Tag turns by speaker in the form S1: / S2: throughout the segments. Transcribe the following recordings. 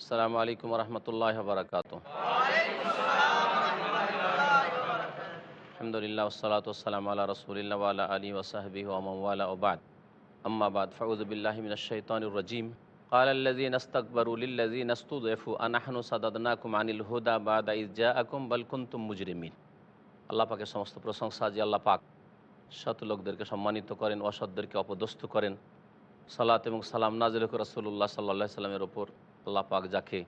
S1: আসসালামু আলাইকুম রহমতুল্লাহ বারকাত আলহামদুলিল্লাহ ওসালাত ওসালাম আল্লাহ রসুলিল্লা আলা আলী ওসাহবি ওয়ালা ওবাদ আম্মাবাদ ফাউজবিল্লাহমিনশাইতানুর রাজিম قال الذين استكبروا للذين استضعفوا أنحن صددناكم عن الهدى بعد إذ جاءكم بل كنتم مجرمين আল্লাহ পাকের সমস্ত প্রশংসা যে আল্লাহ পাক সৎ লোকদেরকে সম্মানিত করেন অসৎদেরকে অপদস্থ করেন সালাত এবং সালাম নাজিল রসুল্লাহ সাল্লা সাল্লামের ওপর আল্লাহ পাক যাকে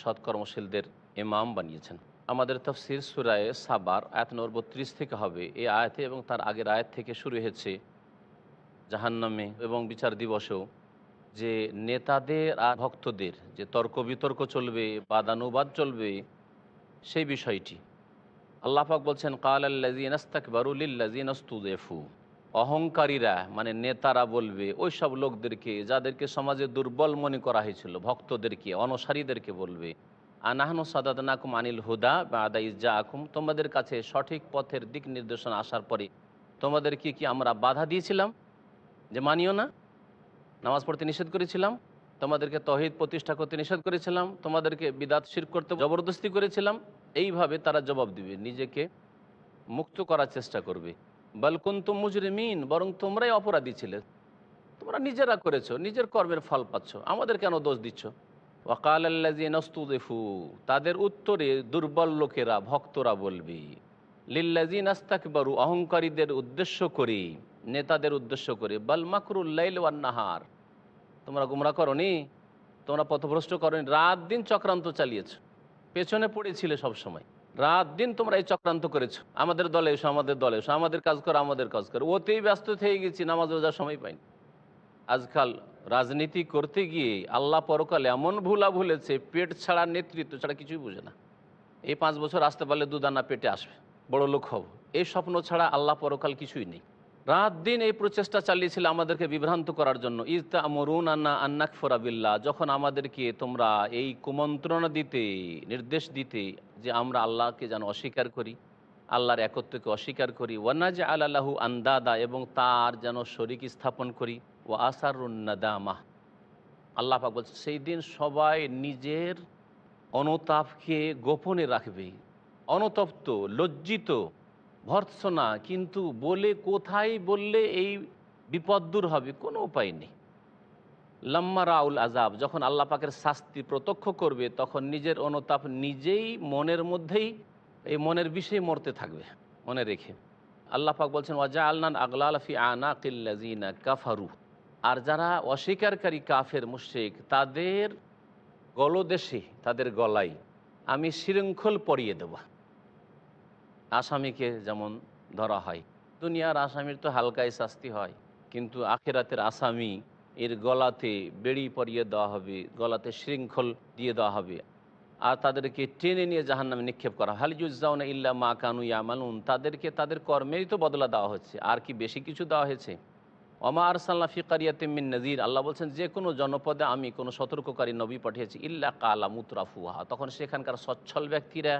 S1: সৎকর্মশীলদের ইমাম বানিয়েছেন। আমাদের তফসির সুরায়ে সাবার, আয়াত নম্বর বত্রিশ থেকে হবে। এই আয়াতে এবং তার আগের আয়াত থেকে শুরু হয়েছে জাহান্নামে এবং বিচার দিবসেও যে নেতাদের আর ভক্তদের যে তর্ক বিতর্ক চলবে, বাদানুবাদ চলবে, সেই বিষয়টি। আল্লাহ পাক বলছেন কাল আল্লাজিন আস্তাক বারুলিল্লাজিন আস্তুদেফু অহংকারীরা মানে নেতারা বলবে ওই সব লোকদেরকে, যাদেরকে সমাজে দুর্বল মনে করা হয়েছিল, ভক্তদেরকে, অনসারীদেরকে বলবে, আনাহনু সাদাদনাকুম আনিল হুদা বা আদা ইজ্জা আকুম তোমাদের কাছে সঠিক পথের দিক নির্দেশনা আসার পরে তোমাদেরকে কি আমরা বাধা দিয়েছিলাম? যে মানিও না? নামাজ পড়তে নিষেধ করেছিলাম? তোমাদেরকে তহিদ প্রতিষ্ঠা করতে নিষেধ করেছিলাম? তোমাদেরকে বিদাত শির করতে জবরদস্তি করেছিলাম? এইভাবে তারা জবাব দিবে, নিজেকে মুক্ত করার চেষ্টা করবে। বালকুন তুম মুজরিমিন, বরং তোমরাই অপরাধী ছিলে। তোমরা নিজেরা করেছ, নিজের কর্মের ফল পাচ্ছ। আমাদের কেন দোষ দিচ্ছ? ওয়াকাল আল্লাজি নস্তুদেফু তাদের উত্তরে দুর্বল লোকেরা ভক্তরা বলবে লিল্লাজি নাস্তাক বারু অহংকারীদের উদ্দেশ্য করে, নেতাদের উদ্দেশ্য করে। বাল মাকরুল্লাইল ওয়ান্নাহার তোমরা গুমরা করনি? তোমরা পথভ্রষ্ট করনি? রাত দিন চক্রান্ত চালিয়েছ। পেছনে পড়েছিলে সবসময়। রাত দিন তোমরা এই চক্রান্ত করেছ। আমাদের দলে এসো, আমাদের দলে এসো, আমাদের কাজ করো, আমাদের কাজ করো। ওতেই ব্যস্ত থেকে গেছি, নামাজ রোজার সময় পাইনি। আজকাল রাজনীতি করতে গিয়ে আল্লাহ পরকালে এমন ভুলা ভুলেছে, পেট ছাড়া নেতৃত্ব ছাড়া কিছুই বোঝে না। এই পাঁচ বছর আসতে পারলে দুদানা পেটে আসবে বড় লোক হব। এই স্বপ্ন ছাড়া আল্লাহ পরকাল কিছুই নেই। রাত দিন এই প্রচেষ্টা চালিয়েছিল আমাদেরকে বিভ্রান্ত করার জন্য। ইজতা আমরুন আন্না আন্নাক ফরাবিল্লা যখন আমাদেরকে তোমরা এই কুমন্ত্রণা দিতে, নির্দেশ দিতে যে আমরা আল্লাহকে যেন অস্বীকার করি, আল্লাহর একত্বকে অস্বীকার করি ওয়ানাজ আল্লাহু আন্দাদা এবং তার যেন শরিক স্থাপন করি ও আসারুন্নাদামাহ আল্লাহ পাক বলছে, সেই দিন সবাই নিজের অনুতাপকে গোপনে রাখবে। অনুতপ্ত, লজ্জিত ভর্ৎসনা, কিন্তু বলে কোথায় বললে এই বিপদ দূর হবে? কোনো উপায় নেই। লাম্মা রাউল আজাব যখন আল্লাহ পাকের শাস্তি প্রত্যক্ষ করবে, তখন নিজের অনুতাপ নিজেই মনের মধ্যেই, এই মনের বিষয়ে মরতে থাকবে, মনে রেখে। আল্লাহ পাক বলছেন ওয়াজা আল্লান আগলাল ফি আনা কিল্লাজিনা কাফারু। আর যারা অস্বীকারী কাফের মুশেক তাদের গলদেশে, তাদের গলায় আমি শৃঙ্খল পরিয়ে দেব। আসামিকে যেমন ধরা হয়। দুনিয়ার আসামির তো হালকায় শাস্তি হয়, কিন্তু আখেরাতের আসামি এর গলাতে বেড়ি পরিয়ে দেওয়া হবে, গলাতে শৃঙ্খল দিয়ে দেওয়া হবে। আর তাদেরকে টেনে নিয়ে জাহান নামে নিক্ষেপ করা। হালিজুজ্জাউনা ইল্লা মা কানু ইয়ামালুন। তাদেরকে তাদের কর্মেরই তো বদলা দেওয়া হচ্ছে। আর কি বেশি কিছু দেওয়া হয়েছে? অমা আরসাল্লা ফি কারিয়াতিমিন নজির আল্লাহ বলছেন, যে কোনো জনপদে আমি কোনো সতর্ককারী নবী পাঠিয়েছি, ইল্লা কালা মুতরাফুহা। তখন সেখানকার সচ্ছল ব্যক্তিরা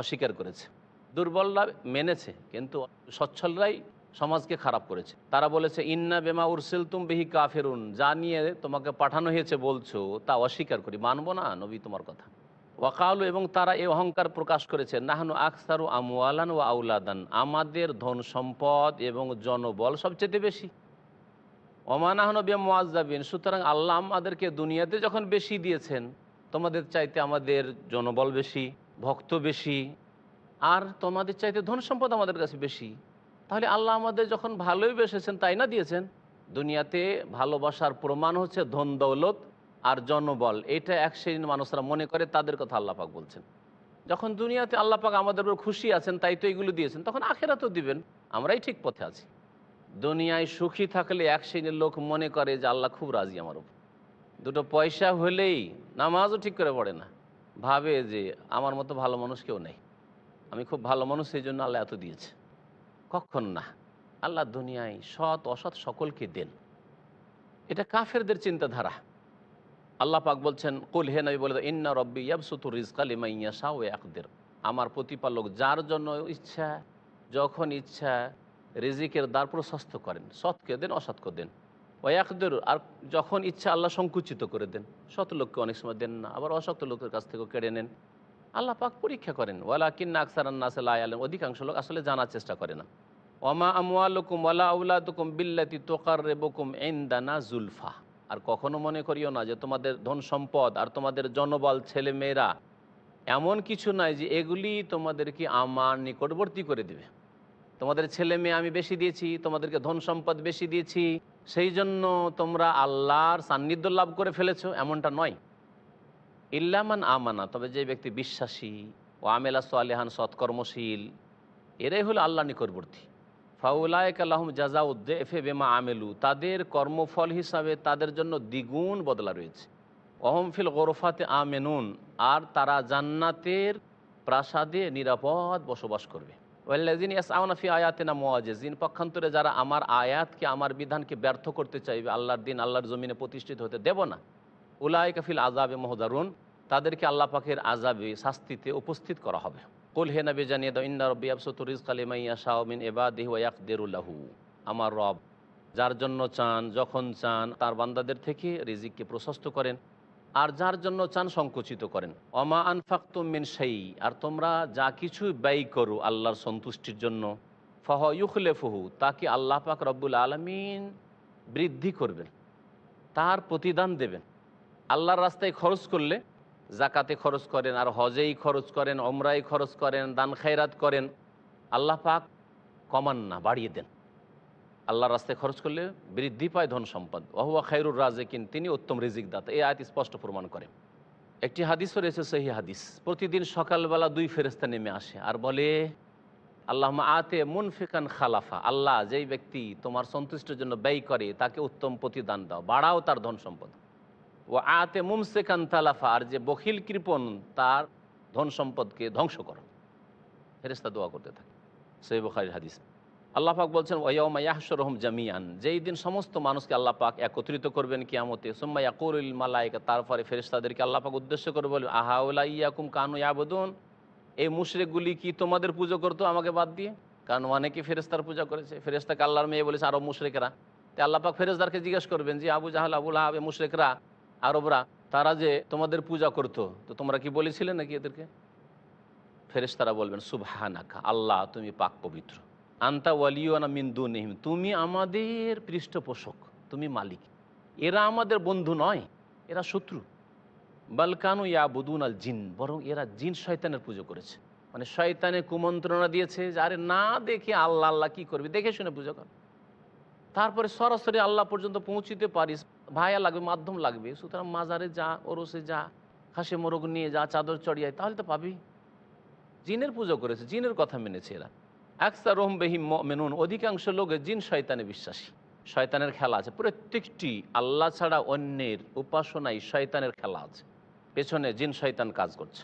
S1: অস্বীকার করেছে। দুর্বলরা মেনেছে, কিন্তু সচ্ছলরাই সমাজকে খারাপ করেছে। তারা বলেছে, ইন্না বেমা উরসিল তুম বিহি কাফেরুন। যা নিয়ে তোমাকে পাঠানো হয়েছে বলছো, তা অস্বীকার করি। মানবো না, নবী, তোমার কথা। ওয়াকালু, এবং তারা এই অহংকার প্রকাশ করেছে, নাহানু আকসারু আমওয়ালান ও আউলাদান। আমাদের ধন সম্পদ এবং জনবল সবচেয়ে বেশি। অমানাহন মোয়াজ্জাবিন সুতরাং আল্লাহ আমাদেরকে দুনিয়াতে যখন বেশি দিয়েছেন, তোমাদের চাইতে আমাদের জনবল বেশি, ভক্ত বেশি আর তোমাদের চাইতে ধন সম্পদ আমাদের কাছে বেশি। তাহলে আল্লাহ আমাদের যখন ভালোই বেসেছেন, তাই না দিয়েছেন? দুনিয়াতে ভালোবাসার প্রমাণ হচ্ছে ধন দৌলত আর জনবল। এটা এক শ্রেণির মানুষরা মনে করে, তাদের কথা আল্লাপাক বলছেন। যখন দুনিয়াতে আল্লাপাক আমাদের উপর খুশি আছেন, তাই তো এগুলো দিয়েছেন, তখন আখেরা তো দিবেন। আমরাই ঠিক পথে আছি। দুনিয়ায় সুখী থাকলে এক শ্রেণির লোক মনে করে যে আল্লাহ খুব রাজি আমার উপর। দুটো পয়সা হলেই নামাজও ঠিক করে পড়ে না। ভাবে যে আমার মতো ভালো মানুষ কেউ নেই। আমি খুব ভালো মানুষ, সেই জন্য আল্লাহ এত দিয়েছে। কখন না। আল্লাহ দুনিয়ায় সৎ, অসৎ সকলকে দেন। এটা কাফেরদের চিন্তাধারা। আল্লাহ পাক বলছেন, কুল হে নবী, বলে ইন্না রব্বি ইয়াবসুতু রিজকা লিমান ইয়াশা ওয়া ইয়াকদির। আমার প্রতিপালক যার জন্য ইচ্ছা, যখন ইচ্ছা রিজিকের দ্বার প্রশস্ত করেন, সৎকে দেন, অসৎকে দেন। ওয়াকদের আর যখন ইচ্ছা আল্লাহ সংকুচিত করে দেন। শত লোককে অনেক সময় দেন না, আবার অশত লোকের কাছ থেকেও কেড়ে নেন। আল্লাহ পাক পরীক্ষা করেন ওয়ালা কিন্না আকসার আন্নাসে আলেন অধিকাংশ লোক আসলে জানার চেষ্টা করে না। ওমা আমওয়ালুকুম ওয়ালা আউলাদুকুম বিল্লাতি তোকার রেবকুম এন্দানা জুলফা। আর কখনো মনে করিও না যে তোমাদের ধন সম্পদ আর তোমাদের জনবল ছেলে মেয়েরা এমন কিছু নাই যে এগুলি তোমাদেরকে আমার নিকটবর্তী করে দেবে। তোমাদের ছেলে মেয়ে আমি বেশি দিয়েছি, তোমাদেরকে ধন সম্পদ বেশি দিয়েছি, সেই জন্য তোমরা আল্লাহর সান্নিধ্য লাভ করে ফেলেছো, এমনটা নয়। ইল্লামান আমানা, তবে যে ব্যক্তি বিশ্বাসী ও আমেলা সোয়ালেহান সৎকর্মশীল, এরাই হলো আল্লাহ নিকটবর্তী। ফাউলায়ক আল্লাহম জাজা উদ্দেফে বেমা আমেলু, তাদের কর্মফল হিসাবে তাদের জন্য দ্বিগুণ বদলা রয়েছে। অহমফিল গোরফাতে আমেনুন, আর তারা জান্নাতের প্রাসাদে নিরাপদ বসবাস করবে। ওয়াল্লাজিন ইয়াস আউনাফি আয়াতেনা মোয়াজেজিন পক্ষান্তরে যারা আমার আয়াতকে, আমার বিধানকে ব্যর্থ করতে চাইবে, আল্লাহর দিন আল্লাহর জমিনে প্রতিষ্ঠিত হতে দেব না। উলাই কাফিল আজাবে মহদারুন তাদেরকে আল্লাহ পাকের আজাবে শাস্তিতে উপস্থিত করা হবে। কুল হে নবী জানিয়ে দাও, ইন্না রব্বি আবসতুরিজ কালিমাইয়া শাহমিন এবাদিহ ইয়াকদেরুল্লাহু আমার রব যার জন্য চান, যখন চান, তার বান্দাদের থেকে রিজিককে প্রশস্ত করেন, আর যার জন্য চান, সংকুচিত করেন। অমা আনফাক্তুম মিন সেই আর তোমরা যা কিছু ব্যয় করো আল্লাহর সন্তুষ্টির জন্য, ফহ ইউখলেফহু তাকে আল্লাহ পাক রব্বুল আলমিন বৃদ্ধি করবেন, তার প্রতিদান দেবেন। আল্লাহর রাস্তায় খরচ করলে জাকাতে খরচ করেন, আর হজেই খরচ করেন অমরাই খরচ করেন, দান খায়রাত করেন, আল্লাহ পাক কমান না, বাড়িয়ে দেন। আল্লাহর রাস্তায় খরচ করলে বৃদ্ধি পায় ধন সম্পদ। ওহুয়া খাইরুর রাজেকিন, তিনি উত্তম রিজিক দাতা এই আয়াত স্পষ্ট প্রমাণ করেন একটি হাদিসও রয়েছে সেই হাদিস। প্রতিদিন সকালবেলা দুই ফেরেস্তা নেমে আসে, আর বলে আল্লাহ আতে মুনফিকান খালাফা। আল্লাহ যেই ব্যক্তি তোমার সন্তুষ্টের জন্য ব্যয় করে, তাকে উত্তম প্রতিদান দাও, বাড়াও তার ধন সম্পদ। ও আতে মুমসেকান তালাফা, আর যে বখিল কৃপণ, তার ধন সম্পদকে ধ্বংস করো। ফেরেস্তা দোয়া করতে থাকে। সেই বখারির হাদিস। আল্লাহ পাক বলছেন ওয়াউমা ইয়াহসরহম জামিয়ান যেই দিন সমস্ত মানুষকে আল্লাহ পাক একত্রিত করবেন কিয়ামতে, সুম্মা ইয়াকুরুল মালাইকা তারপরে ফেরেশতাদেরকে আল্লাহ পাক উদ্দেশ্য করে বলবেন আহাউলা ইয়াকুম কানু ইয়াবুদুন? এই মুশরিকগুলি কি তোমাদের পুজো করতো আমাকে বাদ দিয়ে? কারণ অনেকে ফেরেস্তার পূজা করেছে। ফেরেস্তাকে আল্লাহর মেয়ে বলেছে আরব মুশরিকরা। তো আল্লাহ পাক ফেরেস্তারকে জিজ্ঞেস করবেন যে, আবু জাহাল, আবুল আহাব মুশরিকরা? আরবরা, তারা যে তোমাদের পূজা করতো, তো তোমরা কি বলেছিলে নাকি এদেরকে? ফেরেশতারা বলবেন, সুবহানাকা, আল্লাহ তুমি পাক পবিত্র। আন্তা ওয়ালিওয়ানা মিন্দু নেহিম তুমি আমাদের পৃষ্ঠপোষক, তুমি মালিক। এরা আমাদের বন্ধু নয়, এরা শত্রু। বালকানু ইয়া বুদুন আল জিন, বরং এরা জিন শয়তানের পুজো করেছে। মানে শয়তানে কুমন্ত্রণা দিয়েছে যে, আরে না দেখে আল্লাহ আল্লাহ কি করবি? দেখে শুনে পুজো কর। তারপরে সরাসরি আল্লাহ পর্যন্ত পৌঁছিতে পারিস ভাইয়া লাগবে, মাধ্যম লাগবে। সুতরাং মাজারে যা, ওরসে যা খাসে মোরগ নিয়ে যা, চাদর চড়িয়ায় তাহলে তো পাবি। জিনের পুজো করেছে, জিনের কথা মেনেছে এরা। আকসার রহম বেহিম মেনুন অধিকাংশ লোকে জিন শয়তানে বিশ্বাসী। শয়তানের খেলা আছে, প্রত্যেকটি আল্লাহ ছাড়া অন্যের উপাসনায় শয়তানের খেলা আছে। পেছনে জিন শয়তান কাজ করছে।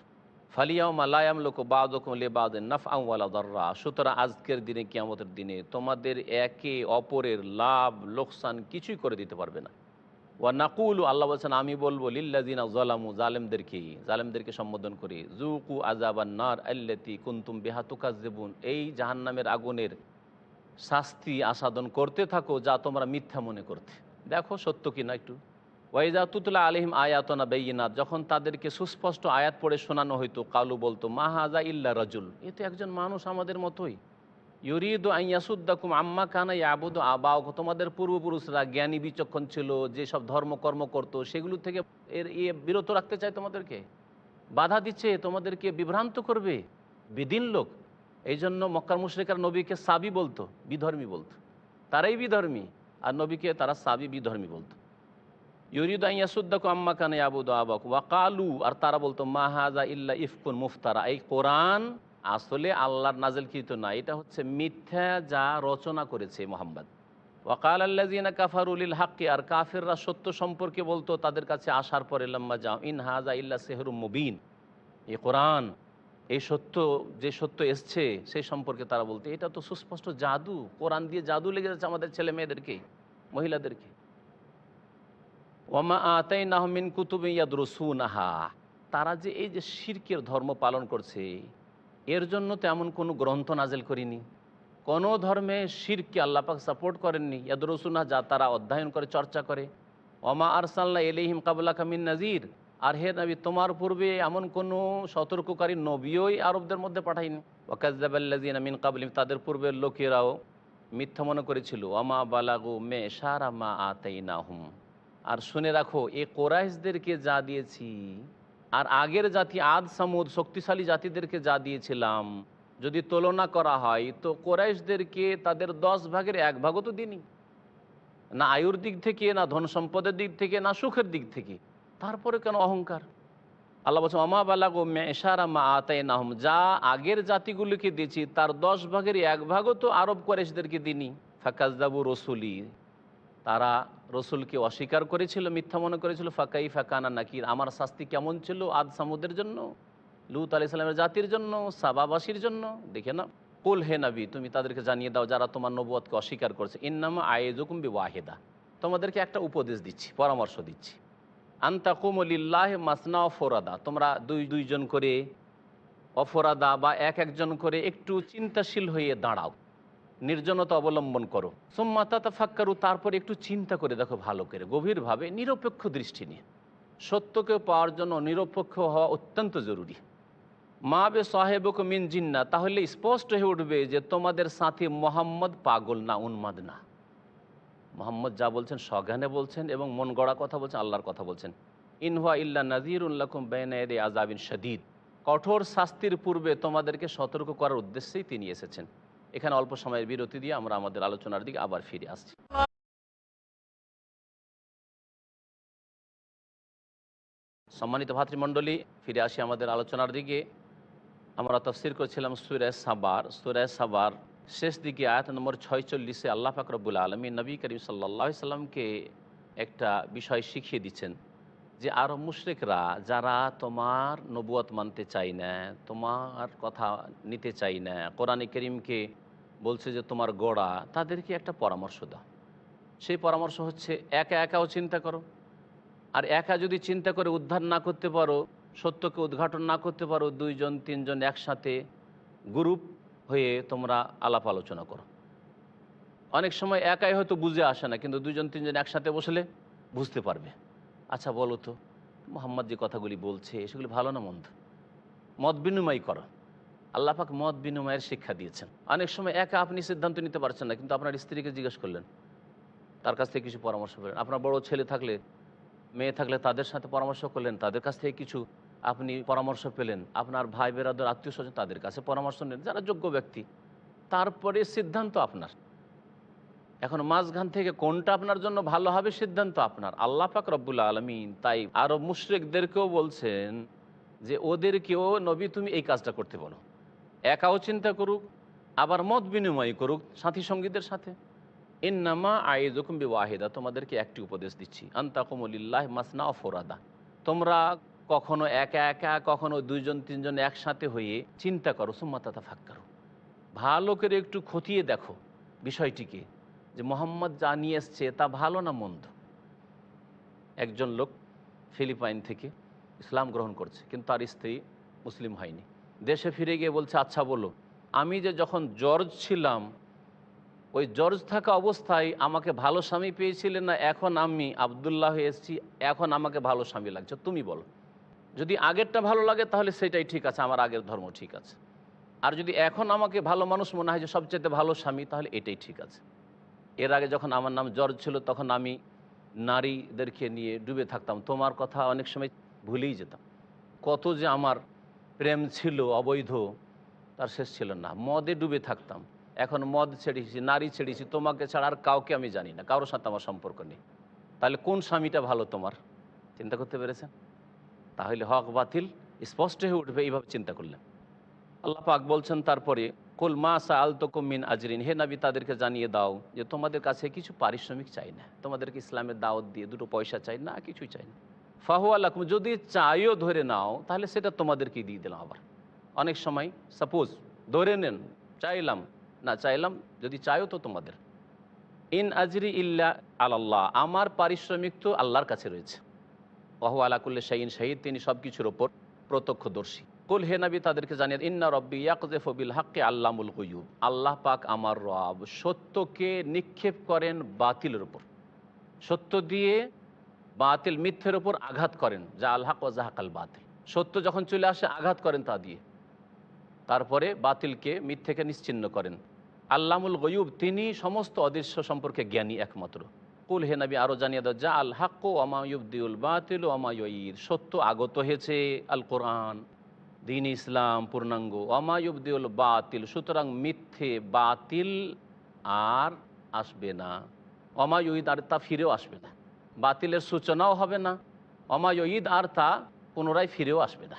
S1: ফালিয়াও মালায়াম লোক বাদকম লে বাদ নাফআওয়ালা দর্রা। সুতরাং আজকের দিনে, কিয়ামতের দিনে তোমাদের একে অপরের লাভ, লোকসান কিছুই করে দিতে পারবে না। ওয়া নাকুল, আল্লাহ বলছেন, আমি বলব লিল্লাদিনা জলামু জালেমদেরকে জালেমদেরকে সম্বোধন করে। জুকু আজাবান নার আল্লাতি কুন্তুম বেহাতুকাজেবুন এই জাহান্নামের আগুনের শাস্তি আসাদন করতে থাকো, যা তোমরা মিথ্যা মনে করতে। দেখো, সত্য কি না একটু? ওয়াইজা তুতলা আলিহিম আয়াতনা বেইনাত যখন তাদেরকে সুস্পষ্ট আয়াত পড়ে শোনানো হইতো, কালু বলতো মাহাজা ইল্লা রাজুল। এ তো একজন মানুষ আমাদের মতোই। ইউরিদ আইয়াসুদ্দাকুম আম্মা কানা ইয়াবুদ আবাও তোমাদের পূর্বপুরুষরা জ্ঞানী বিচক্ষণ ছিল যেসব ধর্মকর্ম করতো, সেগুলো থেকে এর এ বিরত রাখতে চায় তোমাদেরকে? বাধা দিচ্ছে, তোমাদেরকে বিভ্রান্ত করবে? বিদিন লোক। এই জন্য মক্কার মুশরিকার নবীকে সাবি বলতো, বিধর্মী বলতো। তারাই বিধর্মী, আর নবীকে তারা সাবি বিধর্মী বলতো। ইউরিদ আইয়াসুদ্দাকু আম্মা কানা ইয়াবুদ আবাক ওয়াকালু আর তারা বলতো মাহাজা ইল্লা ইফকুন মুফতারা। এই কোরআন আসলে আল্লাহর নাজেলকৃত না, এটা হচ্ছে মিথ্যা যা রচনা করেছে মোহাম্মদ। ওয়াকাল আল্লাজিনা কাফারুলিল হাক্কি, আর কাফেররা সত্য সম্পর্কে বলতো, তাদের কাছে আসার পরে লম্বা যাও, ইন হাজা ইল্লা সেহরু মুবিন এ কোরআন, এই সত্য, যে সত্য এসছে, সেই সম্পর্কে তারা বলতে। এটা তো সুস্পষ্ট জাদু, কোরআন দিয়ে জাদু লেগে যাচ্ছে আমাদের ছেলে মেয়েদেরকে, মহিলাদেরকে। ওমা আতাই নাহমিন কুতুব ইয়াদ রসুন আহা তারা যে এই যে শির্কের ধর্ম পালন করছে এর জন্য তেমন কোনো গ্রন্থ নাজেল করিনি। কোনো ধর্মে শিরকে আল্লাপাক সাপোর্ট করেননি। ইয়াদরসুনা যা তারা অধ্যয়ন করে, চর্চা করে। ওমা আরসাল্লাহ এলিহিম কাবুল্লা কামিন নাজির। আর হে নবী, তোমার পূর্বে এমন কোনো সতর্ককারী নবীই আরবদের মধ্যে পাঠায়নি ওয়াকাজাবাল্লাজিন আমিন কাবলিম তাদের পূর্বের লোকেরাও মিথ্যা মনে করেছিল। ওমা বালাগু মে সারা মা আতাই নাহুম আর শুনে রাখো, এ কোরাইশদেরকে যা দিয়েছি আর আগের জাতি আদ, সামুদ শক্তিশালী জাতিদেরকে যা দিয়েছিলাম, যদি তুলনা করা হয়, তো কোরাইশদেরকে তাদের দশ ভাগের এক ভাগও তো দিনই না আয়ুর দিক থেকে, না ধন সম্পদের দিক থেকে, না সুখের দিক থেকে। তারপরে কেন অহংকার? আল্লাহ বলছে অমা বালাগো মেশারা মা আতাই নাহম যা আগের জাতিগুলিকে দিয়েছি, তার দশ ভাগের এক ভাগও তো আরব কোরেশদেরকে দিনি ফাকাজদাবু রসুলি। তারা রসুলকে অস্বীকার করেছিল, মিথ্যা মনে করেছিল, ফাঁকাই ফাঁকানা নাকির। আমার শাস্তি কেমন ছিল আদ সামুদের জন্য? লুত আলি সালামের জাতির জন্য, সাবাবাসীর জন্য? দেখে না কুল হে নবী, তুমি তাদেরকে জানিয়ে দাও যারা তোমার নবুয়তকে অস্বীকার করছে। ইন্নামা আয়েজুকুম বি ওয়াহেদা তোমাদেরকে একটা উপদেশ দিচ্ছি, পরামর্শ দিচ্ছি। আন্তাকুমলিল্লাহ মাসনা ফোরাদা। তোমরা দুই দুইজন করে অফরাদা বা এক একজন করে একটু চিন্তাশীল হয়ে দাঁড়াও। নির্জনতা অবলম্বন করো। সোম্মাতা ফাক্কারু তারপর একটু চিন্তা করে দেখো ভালো করে, গভীরভাবে, নিরপেক্ষ দৃষ্টি নিয়ে। সত্যকে পাওয়ার জন্য নিরপেক্ষ হওয়া অত্যন্ত জরুরি। মা বে সাহেবক মিন জিন্না, তাহলে স্পষ্ট হয়ে উঠবে যে তোমাদের সাথে মোহাম্মদ পাগল না, উন্মাদ না। মোহাম্মদ যা বলছেন সজ্ঞানে বলছেন এবং মন গড়া কথা বলছেন, আল্লাহর কথা বলছেন। ইনহুয়া ইল্লা নাজির উল্লাকুম বেনায়দে আজাবিন শদীদ। কঠোর শাস্তির পূর্বে তোমাদেরকে সতর্ক করার উদ্দেশ্যেই তিনি এসেছেন। এখানে অল্প সময়ের বিরতি দিয়ে আমরা আমাদের আলোচনার দিকে আবার ফিরে আসছি। সম্মানিত ভাতৃমণ্ডলী, ফিরে আসি আমাদের আলোচনার দিকে। আমরা তফসির করছিলাম সুরে সাবার সুরে সাবার শেষ দিকে আয়াত নম্বর ছয়চল্লিশে আল্লাহ ফাকরবুল আলমী নবী করিম সাল্লাহ সাল্লামকে একটা বিষয় শিখিয়ে দিচ্ছেন। যে আরব মুশরিকরা যারা তোমার নবুয়ত মানতে চাই না, তোমার কথা নিতে চাই না, কোরআন করিমকে বলছে যে তোমার গোড়া, তাদেরকে একটা পরামর্শ দাও। সেই পরামর্শ হচ্ছে একা একাও চিন্তা করো। আর একা যদি চিন্তা করে উদ্ধার না করতে পারো, সত্যকে উদ্ঘাটন না করতে পারো, দুইজন, তিনজন একসাথে গ্রুপ হয়ে তোমরা আলাপ আলোচনা করো। অনেক সময় একাই হয়তো বুঝে আসে না, কিন্তু দুজন তিনজন একসাথে বসলে বুঝতে পারবে। আচ্ছা বলো তো, মোহাম্মদ যে কথাগুলি বলছে সেগুলি ভালো না মন্দ? মত বিনিময় করো। আল্লাপাক মত বিনিময়ের শিক্ষা দিয়েছেন। অনেক সময় একা আপনি সিদ্ধান্ত নিতে পারছেন না, কিন্তু আপনার স্ত্রীকে জিজ্ঞেস করলেন, তার কাছ থেকে কিছু পরামর্শ পেলেন। আপনার বড় ছেলে থাকলে, মেয়ে থাকলে তাদের সাথে পরামর্শ করলেন, তাদের কাছ থেকে কিছু আপনি পরামর্শ পেলেন, আপনার ভাই বেরাদের আত্মীয় স্বজন তাদের কাছে পরামর্শ নেন যারা যোগ্য ব্যক্তি, তারপরে সিদ্ধান্ত আপনার। এখন মাঝখান থেকে কোনটা আপনার জন্য ভালো হবে সিদ্ধান্ত আপনার। আল্লাহ পাক রব্বুল আলমিন তাই আরও মুশ্রিকদেরকেও বলছেন যে ওদেরকেও, নবী, তুমি এই কাজটা করতে বলো। একাও চিন্তা করুক, আবার মত বিনিময় করুক সাথী সঙ্গীদের সাথে। ইন্নামা আয়েজুকুম বি ওয়াহিদা তোমাদেরকে একটি উপদেশ দিচ্ছি। আন্তাকুমুলিল্লাহ মাসনা অফরাদা তোমরা কখনো একা একা, কখনো দুইজন, তিনজন একসাথে হয়ে চিন্তা করো সুম্মাতা ফাঁক করো ভালো করে একটু খতিয়ে দেখো বিষয়টিকে। যে মোহাম্মদ যা নিয়ে এসছে, তা ভালো না মন্দ? একজন লোক ফিলিপাইন থেকে ইসলাম গ্রহণ করছে, কিন্তু তার স্ত্রী মুসলিম হয়নি। দেশে ফিরে গিয়ে বলছে আচ্ছা বলো, আমি যে যখন জর্জ ছিলাম, ওই জর্জ থাকা অবস্থায় আমাকে ভালো স্বামী পেয়েছিলেন না, এখন আমি আবদুল্লাহ হয়ে এসেছি, এখন আমাকে ভালো স্বামী লাগছে। তুমি বলো, যদি আগেরটা ভালো লাগে, তাহলে সেটাই ঠিক আছে, আমার আগের ধর্ম ঠিক আছে। আর যদি এখন আমাকে ভালো মানুষ মনে হয় যে সবচেয়ে ভালো স্বামী, তাহলে এটাই ঠিক আছে। এর আগে যখন আমার নাম জর্জ ছিল, তখন আমি নারীদেরকে নিয়ে ডুবে থাকতাম। তোমার কথা অনেক সময় ভুলেই যেতাম। কত যে আমার প্রেম ছিল, অবৈধ, তার শেষ ছিল না। মদে ডুবে থাকতাম। এখন মদ ছেড়েছি, নারী ছেড়েছি, তোমাকে ছাড়া আর কাউকে আমি জানি না, কারোর সাথে আমার সম্পর্ক নেই। তাহলে কোন স্বামীটা ভালো তোমার? চিন্তা করতে পেরেছেন? তাহলে হক বাতিল স্পষ্ট হয়ে উঠবে, এইভাবে চিন্তা করলেন। আল্লাহ পাক বলছেন, তারপরে কুল মা সা আলতকুমিন আজরিন। হে নাবি, তাদেরকে জানিয়ে দাও যে তোমাদের কাছে কিছু পারিশ্রমিক চাই না। তোমাদেরকে ইসলামের দাওয়াত দিয়ে দুটো পয়সা চাই না কিছুই চাই না। ফাহু আল্লাহম যদি চাইও ধরে নাও, তাহলে সেটা তোমাদেরকেই দিয়ে দিলাম আবার। অনেক সময় সাপোজ ধরে নেন, চাইলাম, না চাইলাম, যদি চাইও তো তোমাদের। ইন আজরি ইল্লা আল্লাহ আমার পারিশ্রমিক তো আল্লাহর কাছে রয়েছে। ওহু আলাকুল্লা শাহিন শাহিদ, তিনি সব কিছুর ওপর প্রত্যক্ষদর্শী। কুল হে নবী, তাদেরকে জানিয়ে ইন্না রব্বি ইয়াকজেফ বিল হাক্কে আল্লামুল গুয়ুব। আল্লাহ পাক আমার রব সত্যকে নিক্ষেপ করেন বাতিলের উপর। সত্য দিয়ে বাতিল মিথ্যের উপর আঘাত করেন, যা আল্লাহ ও জাহাকাল বাতিল। সত্য যখন চলে আসে, আঘাত করেন তা দিয়ে। তারপরে বাতিলকে, মিথ্যেকে নিশ্চিন্ন করেন। আল্লামুল গয়ুব, তিনি সমস্ত অদৃশ্য সম্পর্কে জ্ঞানী একমাত্র। কুল হে নবী আরও জানিয়ে দাও, যা আল হাক্কো আমায়ুবদিউল বাতিল আমায়ুর সত্য আগত হয়েছে আল কোরআন। দিন ইসলাম পূর্ণাঙ্গ। অমায়ুবদিউল বাতিল, সুতরাং মিথ্যে বাতিল আর আসবে না। অমায়ুদ আর তা ফিরেও আসবে না। বাতিলের সূচনাও হবে না। অমায়ুদ আর তা পুনরায় ফিরেও আসবে না।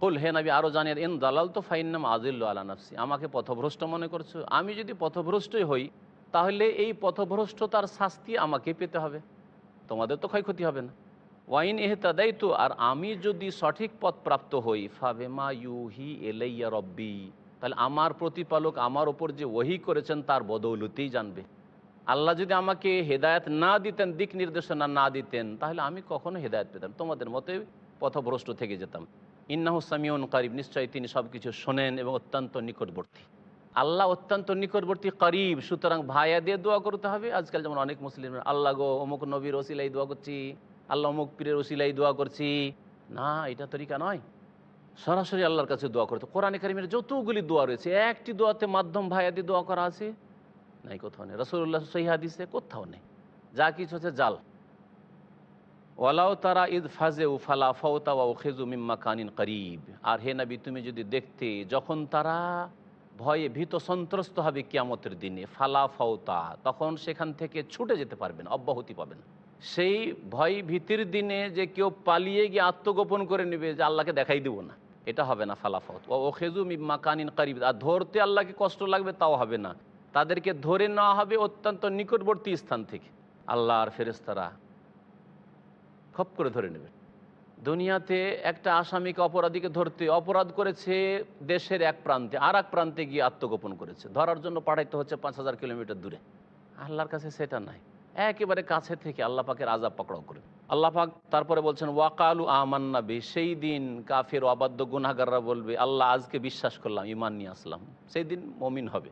S1: কুল, হে নবী আরও জানিয়ে এন দালাল তো ফাইনাম আজিল্ল আলা নাফসি। আমাকে পথভ্রষ্ট মনে করছ। আমি যদি পথভ্রষ্টই হই, তাহলে এই পথভ্রষ্টতার শাস্তি আমাকে পেতে হবে। তোমাদের তো ক্ষয়ক্ষতি হবে না। ওয়াইন এহতাদাই তো আর আমি যদি সঠিক পথ প্রাপ্ত হই ফাবেমা ইউহি এলাইয়া রব্বি, তাহলে আমার প্রতিপালক আমার ওপর যে ওহি করেছেন তার বদৌলতেই জানবে। আল্লাহ যদি আমাকে হেদায়ত না দিতেন, দিক নির্দেশনা না দিতেন, তাহলে আমি কখনো হেদায়ত পেতাম তোমাদের মতে পথভ্রষ্ট থেকে যেতাম। ইন্নাহু সামিউন কারিব, নিশ্চয়ই তিনি সব কিছু শোনেন এবং অত্যন্ত নিকটবর্তী। আল্লাহ অত্যন্ত নিকটবর্তী করিব, সুতরাং ভাইয়া দিয়ে দোয়া করতে হবে। আজকাল যেমন অনেক মুসলিম আল্লাহ গো, অমুক নবীর ওসিলাই দোয়া করছি। আল্লাহ অমুক পীরের ওসিলাই দোয়া করছি। না, এটা তরিকা নয়। সরাসরি আল্লাহর কাছে দোয়া করতে। কোরআনে কারিমের যতগুলি দোয়া রয়েছে, একটি দোয়াতে মাধ্যম ভাইয়া দিয়ে করা আছে? নাই কোথাও নেই। রসুল্লাহ সহিদিসে কোথাও নেই। যা কিছু হচ্ছে জাল। ওয়ালাও তারা ঈদ ফাজে উ ফালা ফৌতা ও খেজু মিম্মা কানিন করিব। আর হে নবী, তুমি যদি দেখতে যখন তারা ভয়ে ভীত সন্ত্রস্ত হবে কিয়ামতের দিনে, ফালা ফৌতা তখন সেখান থেকে ছুটে যেতে পারবেন, অব্যাহতি পাবেন। সেই ভয় ভীতির দিনে যে কেউ পালিয়ে গিয়ে আত্মগোপন করে নেবে যে আল্লাহকে দেখাই দেবো না, এটা হবে না ফালাফত ও খেজু মিম্মা কানিন করিব। আর ধরতে আল্লাহকে কষ্ট লাগবে তাও হবে না। তাদেরকে ধরে নেওয়া হবে অত্যন্ত নিকটবর্তী স্থান থেকে। আল্লাহ আর ফেরেস্তারা খপ করে ধরে নেবেন দুনিয়াতে একটা আসামিকে অপরাধীকে ধরতে অপরাধ করেছে দেশের এক প্রান্তে আর এক প্রান্তে গিয়ে আত্মগোপন করেছে। ধরার জন্য পাঠাইতে হচ্ছে পাঁচ হাজার কিলোমিটার দূরে। আল্লাহর কাছে সেটা নাই। একেবারে কাছে থেকে আল্লাহ পাকের আজাব পাকড়াও করে আল্লাহ পাক তারপরে বলছেন, ওয়াকালু আমান্নাবি সেই দিন কাফের অবাধ্য গুনাগাররা বলবে, আল্লাহ আজকে বিশ্বাস করলাম ইমান নিয়ে আসলাম। সেই দিন মমিন হবে।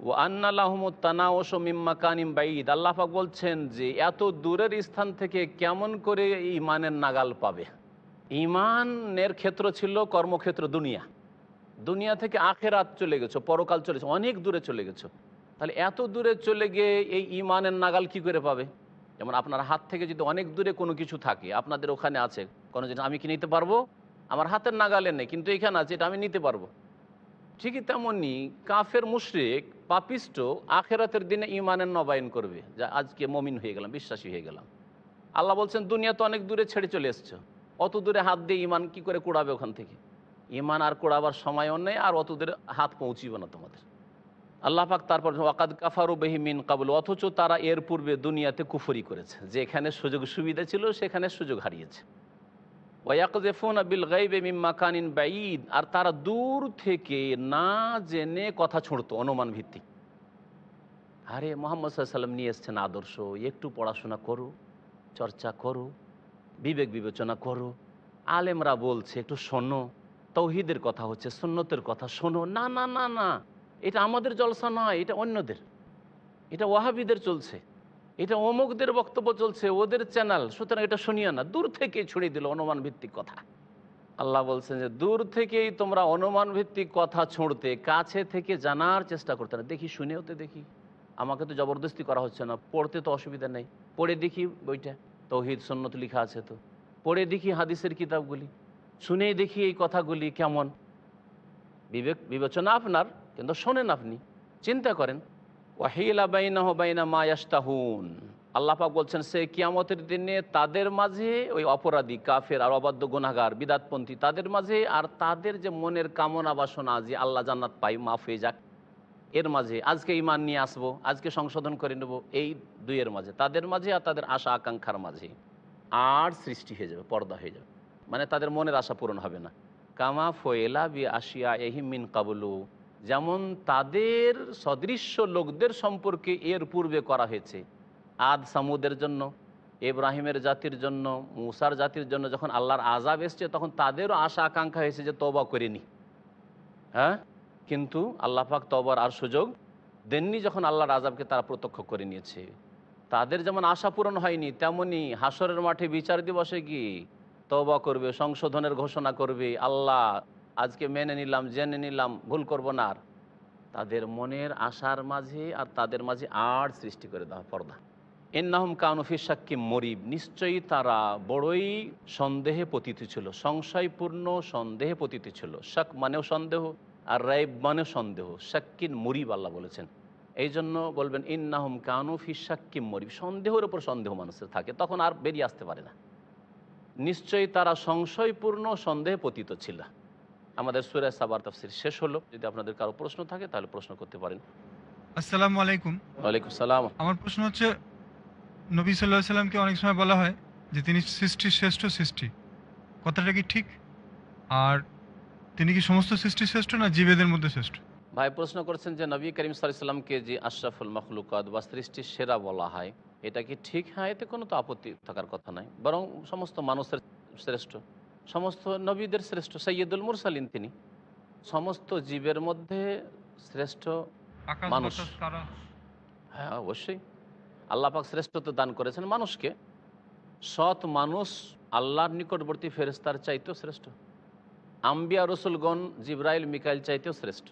S1: ও তানা তানাওস মিম্মা কানিম বাইদ আল্লাহাক বলছেন যে, এত দূরের স্থান থেকে কেমন করে ইমানের নাগাল পাবে? ইমানের ক্ষেত্র ছিল কর্মক্ষেত্র দুনিয়া। দুনিয়া থেকে আখেরাত চলে গেছো, পরকাল চলেছে অনেক দূরে চলে গেছো। তাহলে এত দূরে চলে গিয়ে এই ইমানের নাগাল কি করে পাবে? যেমন আপনার হাত থেকে যদি অনেক দূরে কোনো কিছু থাকে, আপনাদের ওখানে আছে, কোনো জিনিস আমি কি নিতে পারব? আমার হাতের নাগালে নেই, কিন্তু এখানে আছে, এটা আমি নিতে পারব। ঠিকই তেমনই কাফের মুশরিক পাপিষ্ট আখেরাতের দিনে ইমানের নবায়ন করবে, যা আজকে মমিন হয়ে গেলাম, বিশ্বাসী হয়ে গেলাম। আল্লাহ বলছেন, দুনিয়া তো অনেক দূরে ছেড়ে চলে এসছো। অত দূরে হাত দিয়ে ইমান কি করে কুড়াবে ওখান থেকে? ইমান আর কুড়াবার সময়ও নেই, আর অত দূরে হাত পৌঁছিবে না তোমাদের। আল্লাহ পাক তারপর ওয়াকাদ কাফারু বেহিমিন কাবুল অথচ তারা এর পূর্বে দুনিয়াতে কুফরি করেছে। যেখানে সুযোগ সুবিধা ছিল, সেখানে সুযোগ হারিয়েছে। ওয়াকজেফুন বিল গাইবে মিম্মা বাইদ আর তারা দূর থেকে না জেনে কথা ছুঁড়তো অনুমান ভিত্তিক। আরে, মোহাম্মদ সাল্লাম নিয়ে এসছেন আদর্শ, একটু পড়াশোনা করো, চর্চা করো, বিবেক বিবেচনা করো। আলেমরা বলছে, একটু শোনো। তৌহিদের কথা হচ্ছে, সুন্নতের কথা শোনো। না না না না। এটা আমাদের জলসা নয়, এটা অন্যদের। এটা ওয়াহাবিদের চলছে। এটা অমুকদের বক্তব্য চলছে, ওদের চ্যানেল। সুতরাং এটা শুনিয়ে না। দূর থেকে ছড়িয়ে দিল অনুমান ভিত্তিক কথা। আল্লাহ বলছেন যে, দূর থেকেই তোমরা অনুমান ভিত্তিক কথা ছুঁড়তে, কাছে থেকে জানার চেষ্টা করতে না। দেখি, শুনেও তো দেখি। আমাকে তো জবরদস্তি করা হচ্ছে না। পড়তে তো অসুবিধা নেই। পড়ে দেখি বইটা। তৌহিদ সন্ন্যত লেখা আছে তো। পড়ে দেখি হাদিসের কিতাবগুলি। শুনেই দেখি এই কথাগুলি কেমন। বিবেক, বিবেচনা আপনার। কিন্তু শোনেন আপনি, চিন্তা করেন। ওয়াহিলা বাইনা বাইনা মা ইয়াস্তাহুন আল্লাপাক বলছেন, সে কিয়ামতের দিনে তাদের মাঝে ওই অপরাধী, কাফের আর অবাধ্য গুনাগার বিদাতপন্থী তাদের মাঝে আর তাদের যে মনের কামনা বাসনা যে আল্লাহ জান্নাত পাই মাফ হয়ে যাক, এর মাঝে আজকে ইমান নিয়ে আসব, আজকে সংশোধন করে নেব, এই দুইয়ের মাঝে, তাদের মাঝে আর তাদের আশা আকাঙ্ক্ষার মাঝে। আর সৃষ্টি হয়ে যাবে, পর্দা হয়ে যাবে। মানে তাদের মনের আশা পূরণ হবে না। কামা ফয়েলা বি আসিয়া এহিমিন কাবুলু। যেমন তাদের সদৃশ্য লোকদের সম্পর্কে এর পূর্বে করা হয়েছে। আদ সামুদের জন্য, ইব্রাহিমের জাতির জন্য, মুসার জাতির জন্য যখন আল্লাহর আজাব এসছে তখন তাদেরও আশা আকাঙ্ক্ষা হয়েছে যে তবা করিনি। হ্যাঁ? কিন্তু আল্লাহ পাক তবার আর সুযোগ দেননি যখন আল্লাহর আজাবকে তারা প্রত্যক্ষ করে নিয়েছে। তাদের যেমন আশা পূরণ হয়নি, তেমনি হাসরের মাঠে বিচার দিবসে কি তবা করবে, সংশোধনের ঘোষণা করবে, আল্লাহ আজকে মেনে নিলাম, জেনে নিলাম, ভুল করব না আর। তাদের মনের আশার মাঝে আর তাদের মাঝে আর সৃষ্টি করে দেওয়া পর্দা। এন্নাহম কানুফি সাক্ষী মরিব। নিশ্চয়ই তারা বড়ই সন্দেহে পতিত ছিল, সংশয়পূর্ণ সন্দেহে পতিত ছিল। শাক মানেও সন্দেহ আর রাইব মানেও সন্দেহ। সাক্কিন মরিব আল্লাহ বলেছেন। এই জন্য বলবেন, ইন্নাহম কানুফি সাক্ষী মরিব। সন্দেহের ওপর সন্দেহ মানুষের থাকে, তখন আর বেরিয়ে আসতে পারে না। নিশ্চয়ই তারা সংশয়পূর্ণ সন্দেহে পতিত ছিল। আমাদের সুরে সাবার তফসির শেষ হলো। যদি আপনাদের কারও প্রশ্ন থাকে তাহলে প্রশ্ন করতে পারেন।
S2: আসসালামু আলাইকুম।
S1: ওয়ালাইকুম সালাম।
S2: আমার প্রশ্ন হচ্ছে নবী সাল্লাহ সাল্লামকে অনেক সময় বলা হয় যে তিনি সৃষ্টির শ্রেষ্ঠ সৃষ্টি। কথাটা কি ঠিক? আর তিনি কি সমস্ত সৃষ্টি শ্রেষ্ঠ না জীবেদের মধ্যে শ্রেষ্ঠ?
S1: ভাই প্রশ্ন করছেন যে নবী করিম সাল্লামকে যে আশরাফুল মখলুকাত বা সৃষ্টির সেরা বলা হয় এটা কি ঠিক? হ্যাঁ এতে কোনো তো আপত্তি থাকার কথা নাই। বরং সমস্ত মানুষের শ্রেষ্ঠ। সমস্ত নবীদের শ্রেষ্ঠ সৈয়দুল মুরসালিন তিনি। সমস্ত জীবের মধ্যে শ্রেষ্ঠ মানুষ। হ্যাঁ অবশ্যই। আল্লাহ পাক শ্রেষ্ঠত্ব দান করেছেন মানুষকে। সৎ মানুষ আল্লাহর নিকটবর্তী ফেরেস্তার চাইতেও শ্রেষ্ঠ। আম্বিয়া রসুলগণ জিব্রাইল মিকাইল চাইতেও শ্রেষ্ঠ।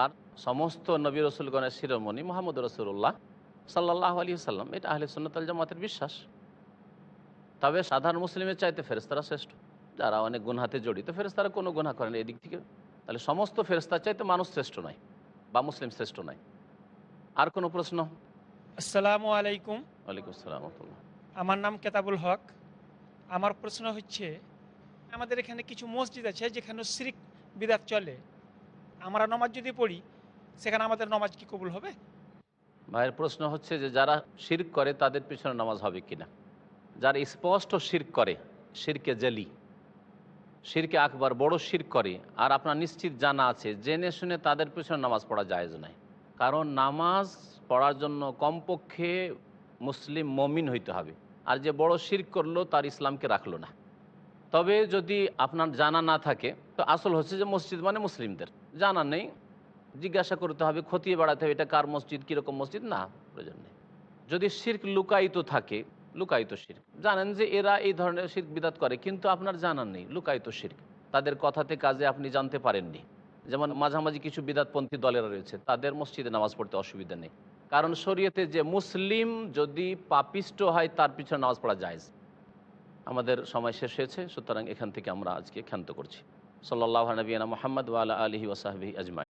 S1: আর সমস্ত নবী রসুলগণের শিরোমণি মোহাম্মদ রসুল্লাহ সাল্লাহ আলী সাল্লাম এটা আহলে সুন্নতাল জামাতের বিশ্বাস। তবে সাধারণ মুসলিমের চাইতে ফেরেস্তারা শ্রেষ্ঠ। যারা অনেক গুনহাতে জড়িত ফেরেস্তারা কোনো গুণা করেন এদিক থেকে। তাহলে সমস্ত ফেরেস্তার চাইতে মানুষ শ্রেষ্ঠ নয় বা মুসলিম শ্রেষ্ঠ নয়। আর কোনো প্রশ্ন?
S3: আসসালামু আলাইকুম।
S1: ওয়ালাইকুম আসসালাম
S3: আমার নাম কেতাবুল হক। আমার প্রশ্ন হচ্ছে আমাদের এখানে কিছু মসজিদ আছে যেখানে শিরিক বিদাত চলে। আমরা নমাজ যদি পড়ি সেখানে আমাদের নমাজ কি কবুল হবে?
S1: ভাইয়ের প্রশ্ন হচ্ছে যে যারা শির্ক করে তাদের পিছনে নামাজ হবে কিনা? যারা স্পষ্ট শির্ক করে শিরকে জেলি। শিরকে আকবার বড় শির্ক করে, আর আপনার নিশ্চিত জানা আছে, জেনে শুনে তাদের পিছনে নামাজ পড়া জায়েজ নয় কারণ নামাজ পড়ার জন্য কমপক্ষে মুসলিম মমিন হইতে হবে, আর যে বড় শির্ক করল তার ইসলামকে রাখল না। তবে যদি আপনার জানা না থাকে, তো আসল হচ্ছে যে মসজিদ মানে মুসলিমদের। জানা নেই, জিজ্ঞাসা করতে হবে, খতিয়ে বেড়াতে হবে, এটা কার মসজিদ, কীরকম মসজিদ? না, প্রয়োজন নেই। যদি শির্ক লুকায়িত থাকে লুকায়িত শির্ক। জানেন যে এরা এই ধরনের শির্ক বিদাত করে, কিন্তু আপনার জানার নেই, লুকায়িত শির্ক। তাদের কথাতে কাজে আপনি জানতে পারেননি। যেমন মাঝামাঝি কিছু বিদাতপন্থী দলেরা রয়েছে, তাদের মসজিদে নামাজ পড়তে অসুবিধা নেই। কারণ শরীয়তে যে মুসলিম যদি পাপিষ্ট হয়, তার পিছনে নামাজ পড়া যায় আমাদের সময় শেষ হয়েছে, সুতরাং এখান থেকে আমরা আজকে ক্ষান্ত করছি। সাল্লাহ নবীনা মোহাম্মদ ওয়ালা আলহি ওসাহাবি আজমা